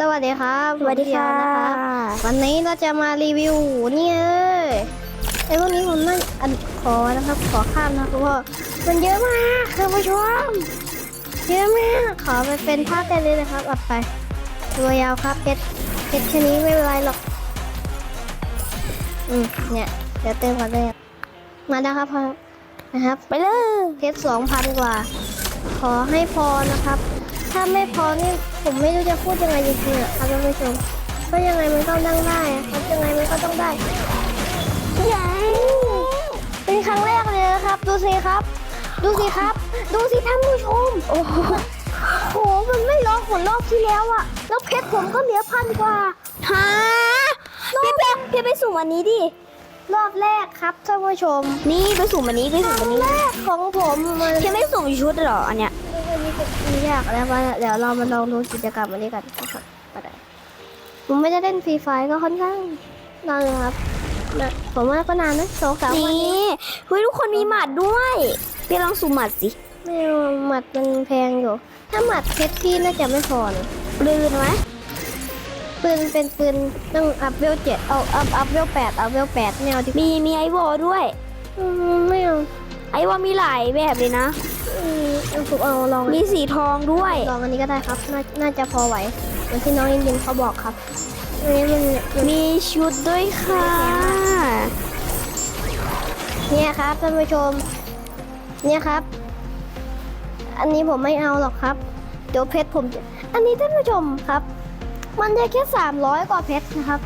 สวัสดีครับสวัสดีค่ะ ผมเยวนะครับวันนี้เราจะมารีวิวนี่เลยไอ้พวกนี้ผมไม่อันขอนะครับ ขอข้ามนะเพราะว่ามันเยอะมากคุณผู้ชมเยอะมากขอไปเป็นภาพเต็มเลยนะครับอัดไป ตัวยาวครับเพชรเพชรแค่นี้ไม่เป็นไรหรอกอืมเนี่ยเดี๋ยวเติมก่อนเลยมาแล้วครับพอนะครับไปเลยเพชรสองพันกว่า ขอให้พอนะครับ ถ้าไม่พอนี่ผมไม่รู้จะพูดยังไงจริงๆอะครับท่านผู้ชมเพราะยังไงมันก็ต้องได้อะครับยังไงมันก็ต้องได้ใหญ่เป็นครั้งแรกเลยนะครับ ดูสิครับ ดูสิครับ ดูสิท่านผู้ชม โอ้โหโหมันไม่รอผลรอบที่แล้วอะแล้วเพชรผมก็เหลือพันกว่าฮะพี่เป๊พี่ไปสุ่มอันนี้ดิ รอบแรกครับท่านผู้ชม นี่ไปสุ่มอันนี้ไปรสุ่อมบอันนี้ แรกของผมมัน พี่ไม่สุ่มชุดเหรออันเนี้ยอั นนี้ก็ไม่ยากแล้วว่าเดี๋ยวเรามาลองดูกิจกรรมอันนี้กันนะครับก็ได้ผมไม่ได้เล่นฟรีไฟก็ค่อนข้างนานอยู่ครับนะผมว่าก็นานนะสองสามวันนี่เฮ้ยทุกคนมีหมัดด้วยพี่ลองสุ่มหมัดสิไม่เอาหมัดมันแพงอยู่ ถ้าหมัดเพชรพี่น่าจะไม่พอนะลื่นไหมปืนเป็นปืนต้องอัพเวลเจ็ดเอาอัพอัพเวลแปดอัพเวลแปดไม่เอาดิมีมีไอวอลด้วย อืมไม่เอา ไอวอลมีหลายแบบเลยนะ อืมเอาผมเอาลองมีสีทองด้วย ลองอันนี้ก็ได้ครับน่าน่าจะพอไหวเหมือนที่น้องยินยินเขาบอกครับอันนี้มันมันมีชุดด้วยค่ะ เนี่ยครับท่านผู้ชม เนี่ยครับ อันนี้ผมไม่เอาหรอกครับ เดี๋ยวเพชรผมจะอันนี้ท่านผู้ชมครับ มันได้แค่สามร้อยกว่าเพชรนะครับ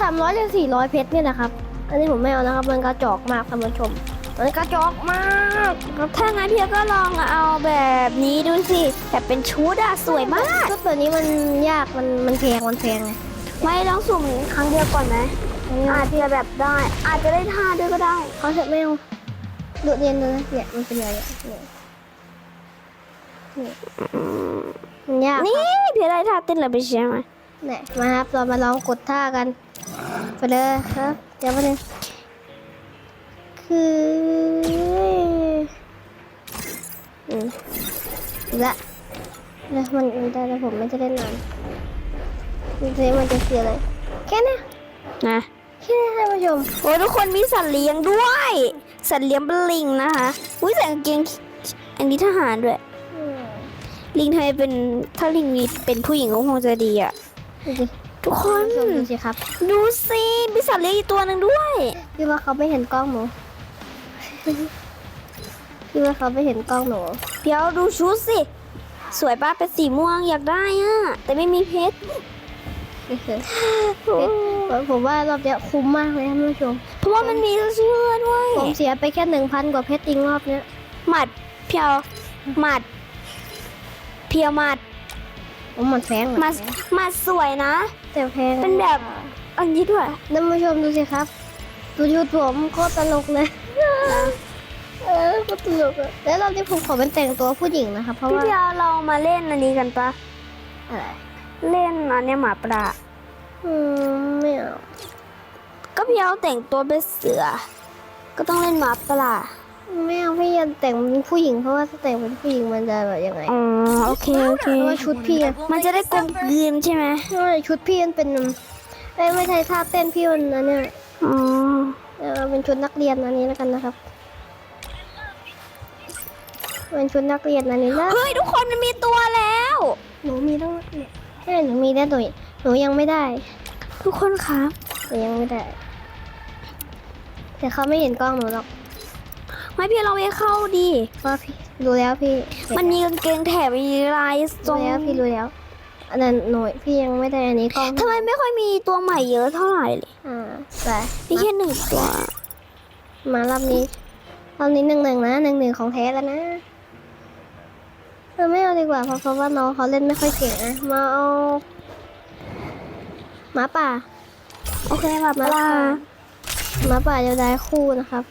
สามร้อยหรือสี่ร้อยเพชรเนี่ยนะครับ อันนี้ผมไม่เอานะครับ มันกระจอกมากท่านผู้ชม มันกระจอกมากครับถ้างั้นพี่ก็ลองเอาแบบนี้ดูสิแบบเป็นชุดอะสวยมากชุดแบบนี้มันยากมันมันแพงมันแพงไงไม่ลองสุ่มครั้งเดียวก่อนไหมอาจจะแบบได้ อาจจะได้ท่าด้วยก็ได้เขาเถอะไม่เอาดูเรียนดูนะเนี่ยมันเป็นอะไรอะเนี่ยเนี่ยมันยากนี่พี่ได้ท่าเต้นเลยไปใช่ไหมเนี่ยมาครับเรามาลองกดท่ากันไปเลยครับเดี๋ยวมาหนึ่ง คืออืมอีกละแล้วมันไม่ได้แล้วผมไม่จะได้นานดูสิมันจะเสียอะไรแค่เนี้ยนะแค่นี้ท่านผู้ชมโอ้ยทุกคนมีสัตว์เลี้ยงด้วย สัตว์เลี้ยงเป็นลิงนะคะอุ้ยใส่กางเกงอันนี้ทหารด้วยอืมลิงทำไมเป็นถ้าลิงมีเป็นผู้หญิงก็คงจะดีอะดูสิทุกคนท่านผู้ชมดูสิครับ ดูสิมีสัตว์เลี้ยงอีกตัวหนึ่งด้วยพี่ว่าเขาไม่เห็นกล้องหนู พี่ว่าเขาไม่เห็นกล้องหนูเดี๋ยวดูชุดสิ สวยป้าเป็นสีม่วงอยากได้อะ แต่ไม่มีเพชรนี่คือผมผมว่ารอบเนี้ยคุ้มมากเลยท่านผู้ชม เพราะว่ามันมีเสื้อด้วยผมเสียไปแค่หนึ่งพันกว่าเพชรจริงรอบเนี้ยหมัดเพียวหมัด เพียวหมัดผมหมดแพงหมัดหมัดสวยนะ แต่แพงเป็นแบบอันนี้ด้วยท่านผู้ชมดูสิครับดูยูทูบผมโคตรตลกเลย เออโคตลกอะแล้วรอบนี้ผมขอเป็นแต่งตัวผู้หญิงนะครับเพราะพี่ว่าเพียวเรามาเล่นอันนี้กันปะอะไรเล่นอันเนี้ยหมาป่าอืมไม่เอาก็พี่เอาแต่งตัวเป็นเสือ ก็ต้องเล่นหมาป่าไม่เอาพี่ยันแต่งเป็นผู้หญิง เพราะว่าถ้าแต่งเป็นผู้หญิงมันจะแบบยังไงอ๋อโอเคโอเค เพราะว่าชุดพี่อะมันจะได้กลมกลืนใช่ไหมใช่ชุดพี่มันเป็นเอ้ยไม่ใช่ท่าเต้นพี่มันอันเนี้ยอ๋อ เออเป็นชุดนักเรียนอันนี้แล้วกันนะครับเป็นชุดนักเรียนอันนี้แล้วเฮ้ยทุกคนมันมีตัวแล้ว หนูมีต้องเนี่ยใช่หนูมีได้ตัวหนูยังไม่ได้ ทุกคนครับหนูยังไม่ได้ แต่เขาไม่เห็นกล้องหนูหรอกไม่พี่เราไปเข้าดีเพราะพี่รู้แล้วพี่ มันมีกางเกงแถมมีลายทรรู้งแล้วพี่รู้แล้ว อันนั้นหนูพี่ยังไม่ได้อันนี้กล้องทำไมไม่ค่อยมีตัวใหม่เยอะเท่าไหร่เลยอ่าไปมีแค่หนึ่งตัว มารอบนี้รอบนี้หนึ่งหนึ่งนะหนึ่งหนึ่งของแท้แล้วนะเออไม่เอาดีกว่าเพราะเพราะว่าน้องเขาเล่นไม่ค่อยเก่งนะมาเอาหมาป่า โอเคหมาปลาหมาป่าจะได้คู่นะครับ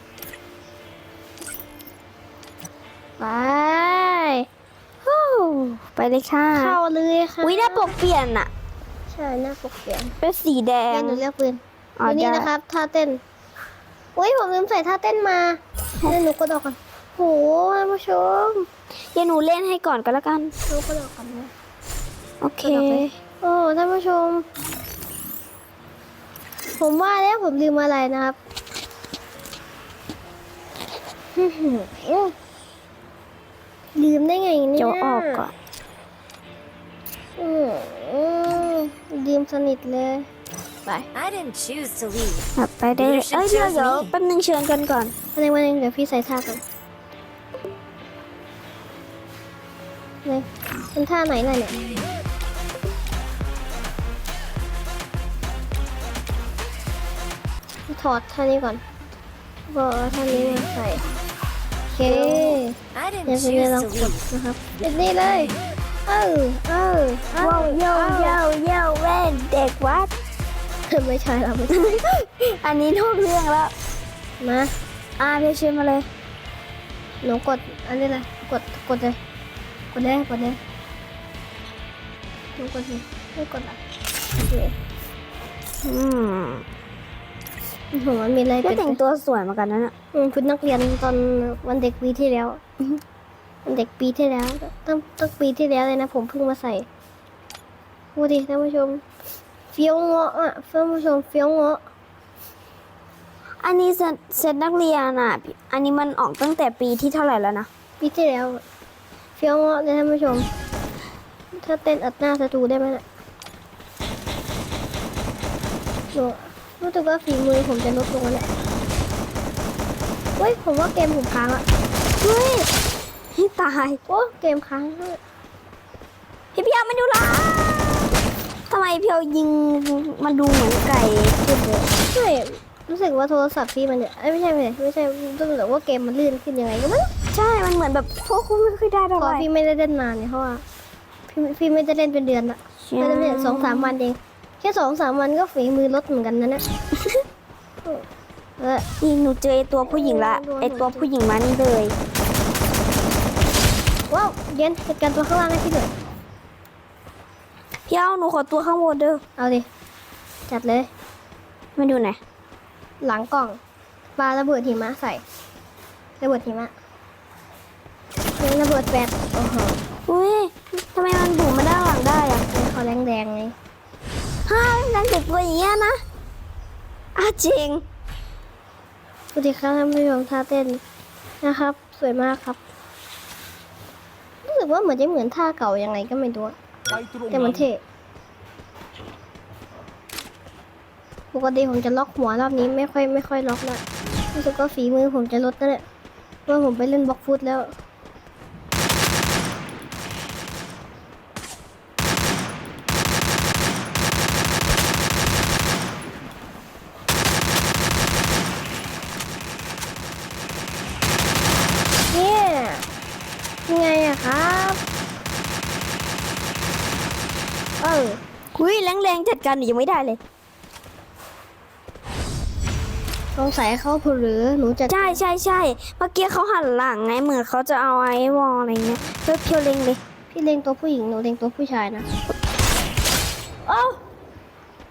ไปฮู้ ไปเลยค่ะ เข้าเลยค่ะวิหน้าปกเปลี่ยนอะใช่หน้าปกเปลี่ยน เป็นสีแดเล่งนหนูเลือกปืนอ๋อวันนี้ได้นะครับท่าเต้นอุ้ยผมลืมใส่ท่าเต้นมาเล่นหนูกระโดดก่อนโหท่านผู้ชมเดี๋ยวหนูเล่นให้ก่อนก็แล้วกันหนูกระโดดก่อนนะโอเคกระโดดไปโอ้ท่านผู้ชม ผมว่าแล้วผมลืมอะไรนะครับ ลืมได้ไงเนี่ยเดี๋ยวออกก่อนอืมอืมลืมสนิทเลย ไป I didn't choose to leave. แบบไปได้เลยเอ้ยเดี๋ยวเดี๋ยวแป๊บนึงเชิญกันก่อน วันนึงวันนึงเดี๋ยวพี่ใส่ท่าก่อนเลยเป็นท่าไหนน่ะเนี่ยถอดท่านี้ก่อนบอกเอาท่านี้มาใส่โอ เค I เดี๋ยว didn't พี่จะ choose ลอง to กด leave. นะครับเป็นนี่เลย เออเออเออว้าวโยโยโยแว่นเด็กวัด ไม่ใช่เราไม่ใช่อันนี้นอกเรื่องแล้ว มาอ่าเดี๋ยวเชิญมาเลย หนูกด อันนี้เลย กด กดเลย กดเลย กดเลย หนูกดเลยไม่กดอะโอเคอืม ผมมันมีอะไรก็เป็นแต่งตัวสวยเหมือนกันนะเนี่ยอืมชุดนักเรียนตอนวันเด็กปีที่แล้ววันเด็กปีที่แล้วตั้งตั้งปีที่แล้วเลยนะ ผมเพิ่งมาใส่ดูดิท่านผู้ชม เฟี้ยวเงาะอะท่านผู้ชมเฟี้ยวเงาะอันนี้เซตเซตนักเรียนอะ อันนี้มันออกตั้งแต่ปีที่เท่าไหร่แล้วนะปีที่แล้วอะเฟี้ยวเงาะเลยท่านผู้ชม ถ้าเต้นอัดหน้าสตูได้ไหมน่ะหนู รู้สึกว่าฝีมือผมจะลดลงแล้วแหละเฮ้ย ผมว่าเกมผมค้างอะเฮ้ยให้ตายโอ้เกมค้างแล้วพี่เพียวมันอยู่ล่ะทำไมเพียวยิงมันดูเหมือนไก่ขึ้นเลยใช่รู้สึกว่าโทรศัพท์พี่มันเนี่ยเอ้ยไม่ใช่ไม่ใช่ไม่ใช่รู้สึกว่าเกมมันลื่นขึ้นยังไงก็ไม่รู้ใช่ มันเหมือนแบบพวกคุณไม่เคยได้เท่าพไหอร่พี่ไม่ได้เล่นนานเนี่ยเพราะว่าพี่พี่ไม่ได้เล่นเป็นเดือนละไม่ได้เล่นสองสามวันเองแค่สองสามวันก็ฝีมือลดเหมือนกันนะเนี่ยเออนี่หนูเจอไอตัวผู้หญิงละโดนไอตัวผู้หญิงมานี่เลยว้าวเย็นจัดการตัวข้างล่างให้พี่หน่อยเพียวหนูขอตัวข้างบนเด้อเอาดิจัดเลยมาดูหน่อยหลังกล่องปาระเบิดหิมะใส่ระเบิดหิมะเป็นระเบิดแปดโอ้โหอุ้ยทำไมมันบุ๋มมาด้านหลังได้อะเขาแรงแดง ไงฮ่าดังเด็กตัวอย่างเงี้ยนะอะจริงสวัสดีครับท่านผู้ชมท่าเต้นนะครับ สวยมากครับ รู้สึกว่าเหมือนจะเหมือนท่าเก่ายังไงก็ไม่รู้อะไปตรงแต่มันเท่ปกติผมจะล็อกหัวรอบนี้ไม่ค่อยไม่ค่อยล็อกละรู้สึกว่าฝีมือผมจะลดแล้วแหละเพราะว่าผมไปเล่นบล็อกฟุตแล้ว เนี่ย ยังไงอะครับ เอออุ้ยแรงๆจัดการหนูยังไม่ได้เลยสงสัยเขาเผลอหนูจะใช่ใช่ใช่เมื่อกี้เขาหันหลังไงเหมือนเขาจะเอาไอ้วอลอะไรเงี้ยเพื่อเพียวเล็งเลยพี่เล็งตัวผู้หญิงหนูเล็งตัวผู้ชายนะเอ้า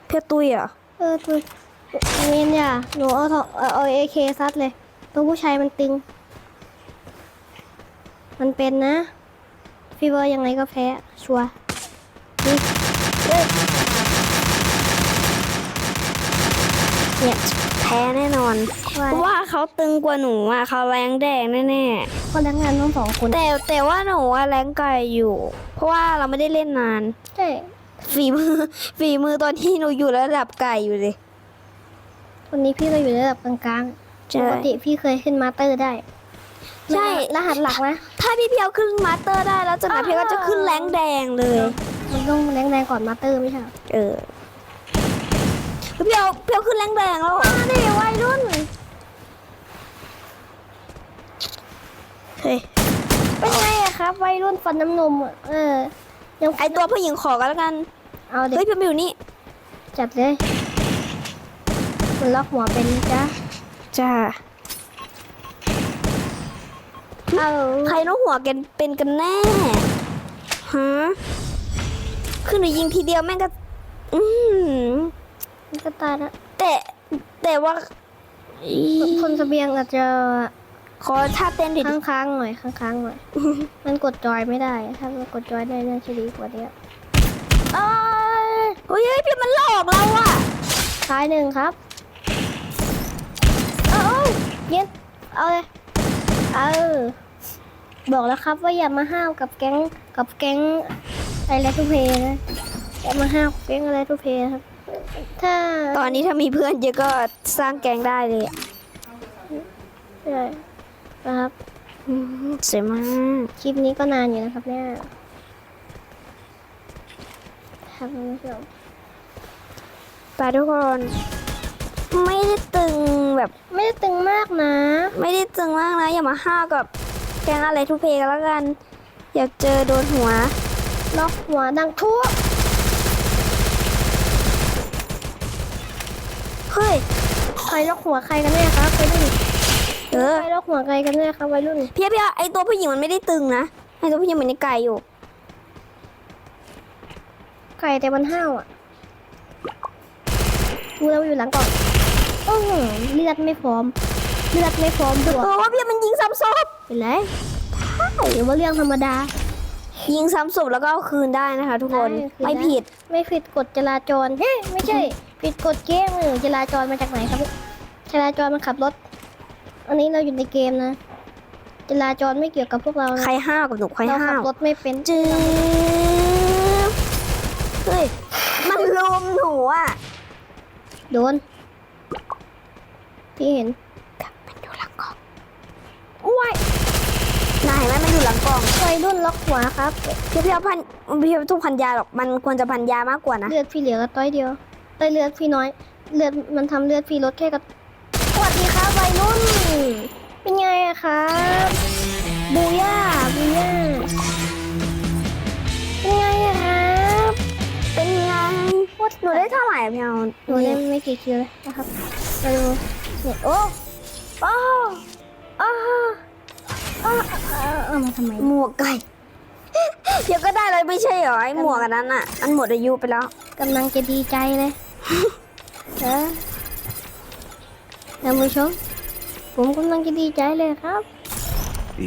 เพียวตุยเหรอเออตัวเมียนอย่าหนูเอาเถอะเอาเอเคซัดเลย ตัวผู้ชายมันตึง มันเป็นนะ ฟีเวอร์ยังไงก็แพ้ ชัวร์นี่เอ้ยเนี่ยแพ้แน่นอนว่าเพราะว่าเขาตึงกว่าหนูอะเขาแรงแดงแน่คนแรงงานทั้งสองคนๆแต่แต่ว่าหนูอะแรงไก่อยู่ เพราะว่าเราไม่ได้เล่นนาน ใช่ ฝีมือ ฝีมือตอนที่หนูอยู่ระดับไก่อยู่เลยวันนี้พี่ก็อยู่ระดับกลางๆใช่ปกติพี่เคยขึ้นมาสเตอร์ได้ ใช่ รหัสหลักนะถ้าพี่เพียวขึ้นมาสเตอร์ได้แล้วจากนั้นอ่าเพียวก็จะขึ้นแรงแดงเลย มันต้องแรงๆก่อนมาสเตอร์ไม่ใช่เหรอเออเพียวเพียวขึ้นแรงแดงแล้วมาดิวัยรุ่น เฮ้ย เป็นไงอะครับวัยรุ่นฟันน้ำนมอะเออยังไอตัวผู้หญิงขอกันแล้วกัน เอาเด็เฮ้ยกเพียวมาอยู่นี่ จัดเลยมันล็อกหัวเป็นจ้ะจ้าเอา ใครน้องหัวกันเป็นกันแน่ฮะคือหนูยิงทีเดียวแม่งก็ อืมมันก็ตายละแต่แต่ว่าอีคนเสบียงอาจจะขอท่าเต้นดิค้างๆหน่อยค้างๆหน่อย มันกดจอยไม่ได้ ถ้ามันกดจอยได้น่าจะดีกว่านี้เอ้ยหนึ่งครับ เอาเอาเย็นเอาเลยเออ บอกแล้วครับว่าอย่ามาห้าวกับแก๊งกับแก๊งไอเลทูเพย์นะอย่ามาห้าวกับแก๊งไอเลทูเพย์ครับ ถ้าตอนนี้ถ้ามีเพื่อนเยอะก็สร้างแกงได้เลยอะใช่นะครับอืมสวยมาก คลิปนี้ก็นานอยู่นะครับเนี่ยครับคุณผู้ชมไปทุกคน ไม่ได้ตึงแบบไม่ได้ตึงมากนะ ไม่ได้ตึงมากนะ อย่ามาห้าวกับ แกงอะไรทุกเพกันแล้วกัน อยากเจอโดนหัวล็อกหัวดังทั่วเฮ้ยใครล็อกหัวใครกันแน่ครับวัยรุ่นเออใครล็อกหัวใครกันแน่ครับวัยรุ่นเพียเพียไอตัวผู้หญิงมันไม่ได้ตึงนะไอตัวผู้หญิงมันในไก่อยู่ไก่แต่มันห้าวอะดูแล้วอยู่หลังก่อนโอ้โหเลือดไม่พร้อมเลือดไม่พร้อมบวกเออว่าเพียมันยิงซ้ำศพ เป็นไรหรือว่าเรื่องธรรมดา ยิงซ้ำศพแล้วก็เอาคืนได้นะคะ ทุกคนได้คืนไม่ได้ ผิด ไม่ผิดกฎจราจรเฮ้ยไม่ใช่ ผิดกฎเกมหรือจราจรมาจากไหนครับ จราจรมันขับรถ อันนี้เราอยู่ในเกมนะ จราจรไม่เกี่ยวกับพวกเรานะใครห้าวกับหนูใครเราห้าขัวบรถไม่เป็นจืบเฮ้ยมันลุมหนูอะ โดน พี่เห็นมันอยู่หลังกล่อง ว้าย นาย เห็นไหมมันอยู่หลังกล่องวัยรุ่นล็อกหัวครับเพียวเพียวพันเพียวทุกพันยาหรอกมันควรจะพันยามากกว่านะเลือดพี่เหลือก็ต้อยเดียวเอ้ยเลือดพี่น้อย เลือดมันทำเลือดพี่ลดแค่กับสวัสดีครับวัยรุ่นเป็นไงอะครับบูย่าบูย่าเป็นไงอะครับเป็นไงหนูได้เท่าไหร่อะเพียวหนูได้ไม่กี่คิวเลยนะครับมาดูเนี่ยโอ้โอ้โอ้โอ้ เอาเอามาทำไมหมวกไก่เดี๋ยวก็ได้เลยไม่ใช่เหรอไอหมวกอันนั้นอะมันหมดอายุไปแล้วกำลังจะดีใจเลยเออท่านผู้ชมผมกำลังจะดีใจเลยครับ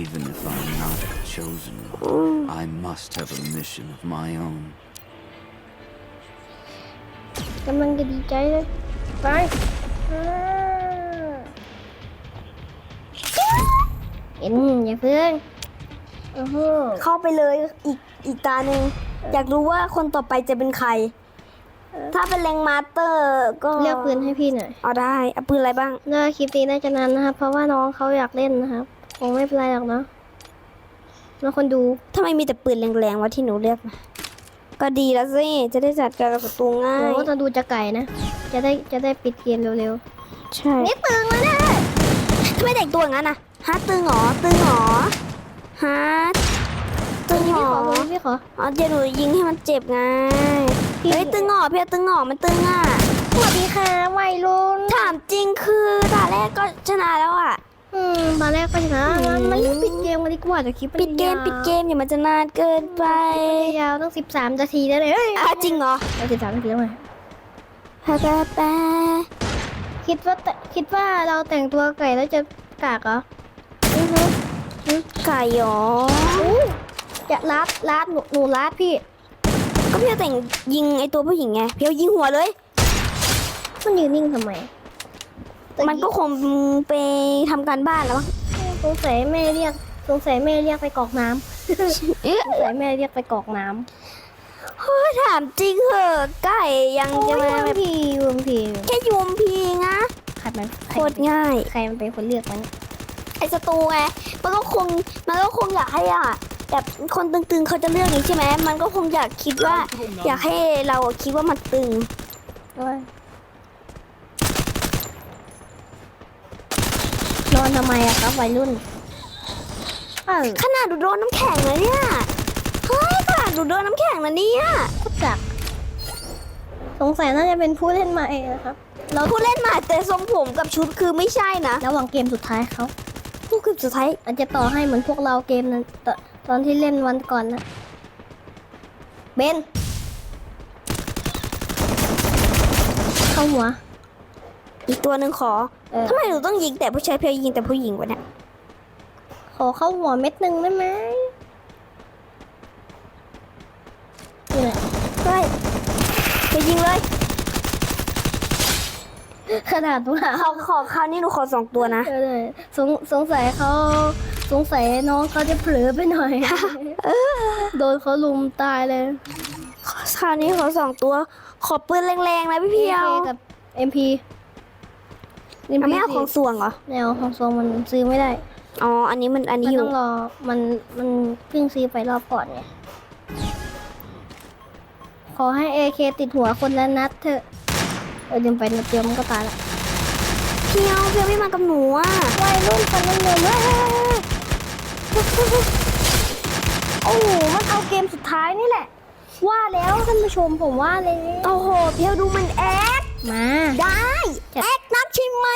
Even if I'm not the chosen one, I must have a mission of my own. กำลังจะดีใจเลยไป เห็นอย่าเพิ่งโอ้โหเข้าไปเลยอีกอีกตาหนึ่งอยากรู้ว่าคนต่อไปจะเป็นใคร ถ้าเป็นแรงมาสเตอร์ก็เลือกปืนให้พี่หน่อยเอาได้เอาปืนอะไรบ้างเลือกคลิปนี้น่าจะนานนะครับ เพราะว่าน้องเขาอยากเล่นนะครับคงไม่เป็นไรหรอกเนาะแล้วคนดูทำไมมีแต่ปืนแรงๆวะที่หนูเลือกมาก็ดีแล้วสิจะได้จัดการกับศัตรูง่ายโอ้จะดูจะไก่นะ จะได้จะได้ปิดเกมเร็วใช่ๆนี่ตึงแล้วนะทำไมแต่งตัวอย่างนั้นนะ ฮะตึงเหรอตึงเหรอฮะตึงเหรพี่อขอเลยพี่ขออ๋อเดี๋ยวหนูยิงให้มันเจ็บไงพี่เฮ้ยตึงเหรอเพียตึงเหรอมันตึงอะสวัสดีค่ะวัยรุ่นถามจริงคือตาแรกก็ชนะแล้วอะอืมตอนแรกก็ชนะอืมมันรีบปิดเกมกันดีกว่าจะคลิปนปิดเกมยาวปิดเกมอย่ามันจะนานเกินไปยาวตั้งสิบสามนาทีแล้วเลยเอ้ยอะจริงเหรอเอาสิบสามนาทีแล้วไงแปะแปะแปะคิดว่าแต่คิดว่าเราแต่งตัวไก่แล้วจะกากเหรออือฮึ ไก่หรออู้จะลัดลัดหนูหนูลัดพี่ ก็เพียวแต่งยิงไอตัวผู้หญิงไงเพียวยิงหัวเลยมันยืนนิ่งทำไม มันก็คงไปทำการบ้านแล้วมั้งสงสัยแม่เรียกสงสัยแม่เรียกไปกรอกน้เอ๊ะำสงสัยแม่เรียกไปกรอกน้ำเฮ้ยถามจริงเหอะไก่ยังโอ้จะยมาวัแบนบพีวันพีแค่ยุมพีนะใครมันใคโครตรง่าย ใครมันเป็นคนเลือกมัน ไอสตูไงมันก็คงมันก็คงอยากให้อะแบบคนตึงๆเขาจะเลือกอย่างนี้ใช่ไหมมันก็คงอยากคิดว่า อยากให้เราคิดว่ามันตึงนอนทำไมอะครับวัยรุ่นเออขนาดดูโดนน้ำแข็งเลยเนี่ยเฮ้ยขนาดดูโดนน้ำแข็งนะเนี่ยก็จักสงสัยน่าจะเป็นผู้เล่นใหม่นะครับ เราผู้เล่นใหม่แต่ทรงผมกับชุดคือไม่ใช่นะระหว่างเกมสุดท้ายเขา ผู้คือสุดท้ายอาจจะต่อให้เหมือนพวกเราเกมนั้นตอนตอนที่เล่นวันก่อนนะเบนเข้าหัว อีกตัวหนึ่งขอเออ ทำไมหนูต้องยิงแต่ผู้ชายเพียวยิงแต่ผู้หญิงวะเนี่ยขอเข้าหัวเม็ดหนึ่งได้ไหมนี่แหละเฮ้ยไปยิงเลย ขนาดว่าขอขอคราวนี้หนูขอสองตัวนะ เออสงสงสัยเขาสงสัยน้องเขาจะเผลอไปหน่อย โดนเขาลุมตายเลยคราวนี้ขอสองตัว ขอปืนแรงๆนะพี่เพียว AK กับ MP เอาไม่เอาของส่วงเหรอ แนวของโซมันซื้อไม่ได้ อ๋อ อันนี้มันอันมันี้นอยู่ ต้องรอ มัน มันเพิ่งซื้อไปรอบก่อนไง ขอให้ AK ติดหัวคนละนัดเถอะ เออเดินไปนัดเดียวมันก็ตายละเพียวเพียวไม่มากับหนูอะวัยรุ่นคนนั้นเลยเว้ยโอ้โหมันเอาเกมสุดท้ายนี่แหละ ว่าแล้วท่านผู้ชมผมว่าเลยโอ้โหเพียวดูมันแอคมาได้จัดแอคนักใช่ไหม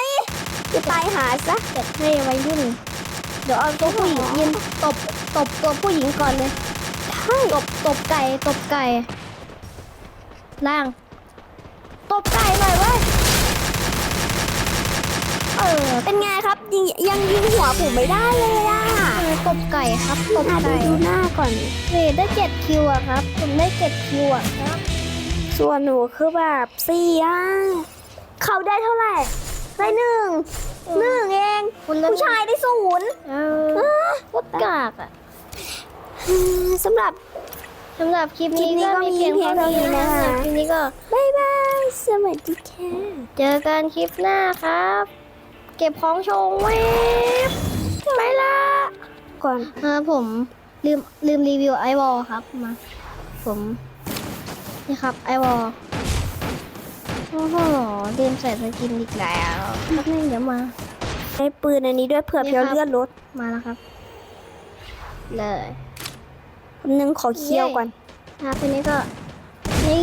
จะตายหาซะจัดให้วัยรุ่นเดี๋ยวเอาตัวผู้หญิงยินตบตบตัวผู้หญิงก่อนเลยใช่ตบตบไก่ตบไก่ล่าง ตบไก่หน่อยเว้ย เออ เป็นไงครับยิงยังยิงหัวผมไม่ได้เลยอะเออตบไก่ครับตบอะดูไก่ดูหน้าก่อนเรทได้เจ็ดคิวอะครับ ผมได้เจ็ดคิวอะครับ ส่วนหนูคือแบบสี่อะเขาได้เท่าไหร่ ได้หนึ่งหนึ่งเองคุณเล่นผู้ชายได้ศูนย์เอเอออโคตรกากอะสำหรับสำหรับคลิปนี้คลิปนี้ก็ก็มีมีเพียงเพียงเท่านี้เท่านี้นะนะคะคลิปนี้ก็บ๊ายบาย สวัสดีค่ะ เจอกันคลิปหน้าครับเก็บของโชว์เว็บไปละก่อนเออผมลืมลืมรีวิวไอวอลครับมา ผมนี่ครับไอวอลโอ้โหลืมใส่สกินอีกแล้วแป๊บนึงเดี๋ยวมาได้ปืนอันนี้ด้วยเผื่อนี่เพียวครับเลื่อนรถมาแล้วครับ เลยแป๊บนึงขอเคี่ยวก่อนครับทีนี้ก็นี่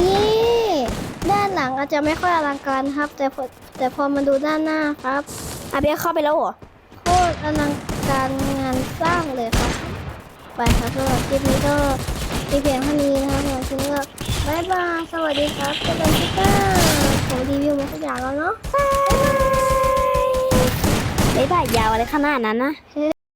ด้านหลังอาจจะไม่ค่อยอลังการครับ แต่พอแต่พอมาดูด้านหน้าครับ อะเพียวเข้าไปแล้วเหรอโคตรอลังการงานสร้างเลยครับ ไปครับสำหรับคลิปนี้ก็มีเพียงเท่านี้นะครับสำหรับคลิปนี้ก็บ๊ายบายสวัสดีครับเจอกันคลิปหน้าผมรีวิวมาทุกอย่างแล้วเนาะบ๊ายบายยาวอะไรขนาดนั้นนะเฮ้